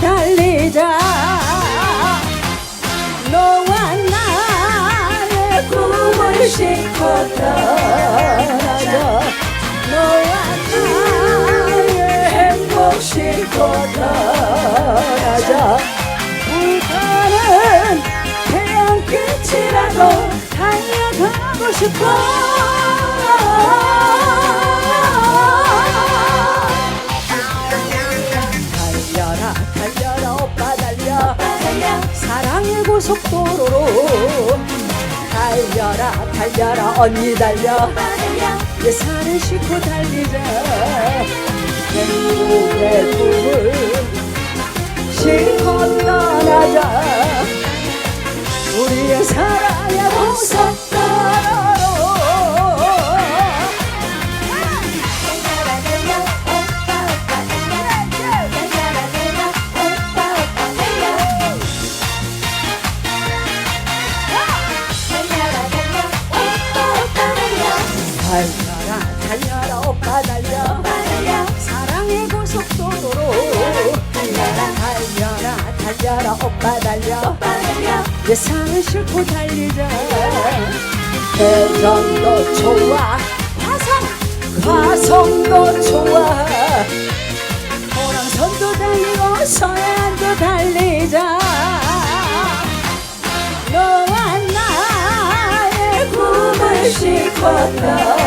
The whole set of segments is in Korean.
달리자. 너와 나의 꿈을 싣고 떠나자. 너와 나의 행복 싣고 떠나자. 불타는 태양 끝이라도 달려가고 싶어 사랑의 고속도로로 달려라 달려라 언니 달려. 내 살을 싣고 달리자. 행복의 꿈을 싣고 떠나자. 우리의 사랑의 고속 달려라 달려라 오빠 달려. 사랑의 고속도로로 달려라 달려라 달려라 오빠 달려. 내 상을 싣고 달리자. 대전도 좋아 화성 화성도 좋아. 호랑선도 달리고 서해안도 달리자. 너와 나의 꿈을 싣고 떠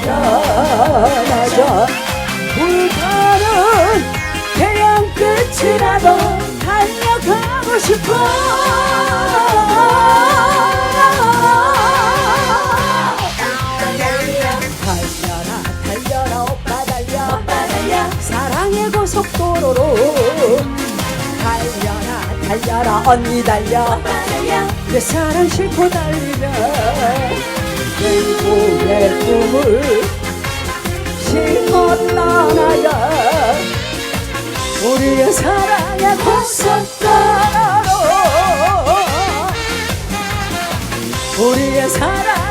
떠나자. 불타는 태양 끝이라도 달려가고 싶어. 달려라 달려라 오빠 달려. 사랑의 고속도로로. 달려라 달려라 언니 달려. 내 사랑 싣고 달리자 꿈을 싣고 떠나자 우리의 사랑의 고속도로로 우리의 사랑